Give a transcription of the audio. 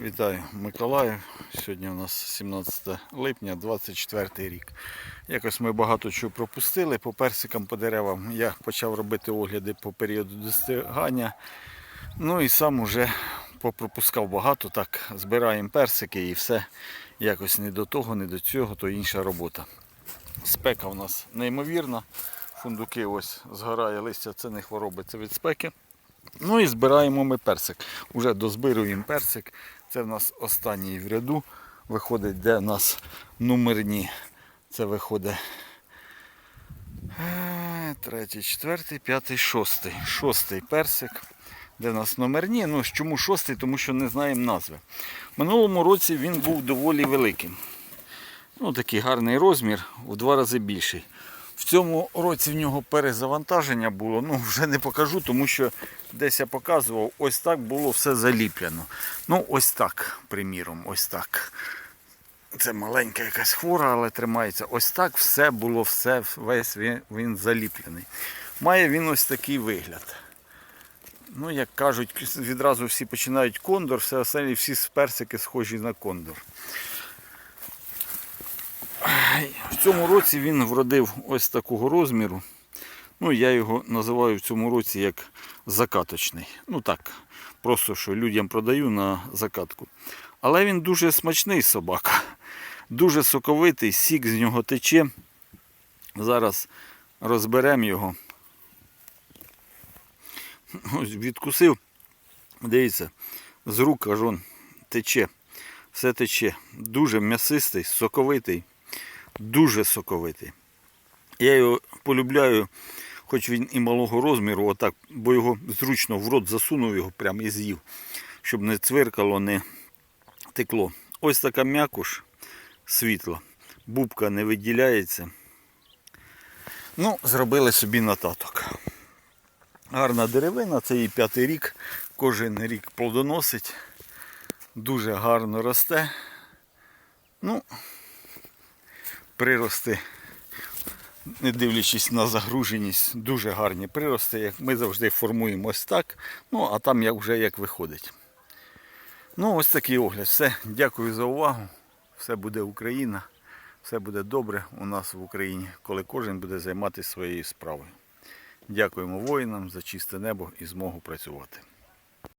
Вітаю Миколаїв. Сьогодні у нас 17 липня, 24 рік. Якось ми багато чого пропустили по персикам, по деревам. Я почав робити огляди по періоду достигання. Ну і сам уже попропускав багато. Так, збираємо персики і все. Якось не до того, не до цього, то інша робота. Спека у нас неймовірна. Фундуки ось згорає листя, це не хвороби, це від спеки. Ну і збираємо ми персик. Уже дозбируємо персик. Це в нас останній в ряду. Виходить, де в нас номерні. Це виходить е, третій, четвертий, п'ятий, шостий. Шостий персик. Де в нас номерні. Ну, чому шостий? Тому що не знаємо назви. Минулому році він був доволі великим. Ну, такий гарний розмір, у два рази більший. В цьому році в нього перезавантаження було. Ну, вже не покажу, тому що десь я показував, ось так було все заліплено. Ну, ось так, приміром, ось так. Це маленька якась хвора, але тримається. Ось так все було, все, весь він, він заліплений. Має він ось такий вигляд. Ну, як кажуть, відразу всі починають кондор, все останні всі персики схожі на кондор. В цьому році він вродив ось такого розміру. Ну, я його називаю в цьому році як закаточний. Ну так, просто що людям продаю на закатку. Але він дуже смачний собака. Дуже соковитий, сік з нього тече. Зараз розберемо його. Ось відкусив. Дивіться, з рук аж он тече. Все тече. Дуже м'ясистий, соковитий дуже соковитий. Я його полюбляю, хоч він і малого розміру, отак, бо його зручно в рот засунув його прямо і з'їв, щоб не цвиркало, не текло. Ось така м'якуш світла, бубка не виділяється. Ну, зробили собі нататок. Гарна деревина, це її п'ятий рік, кожен рік плодоносить, дуже гарно росте. Ну, прирости, не дивлячись на загруженість, дуже гарні прирости. Ми завжди формуємо ось так. Ну, а там як вже як виходить. Ну, ось такий огляд. Все. Дякую за увагу. Все буде Україна. Все буде добре у нас в Україні, коли кожен буде займатися своєю справою. Дякуємо воїнам за чисте небо і змогу працювати.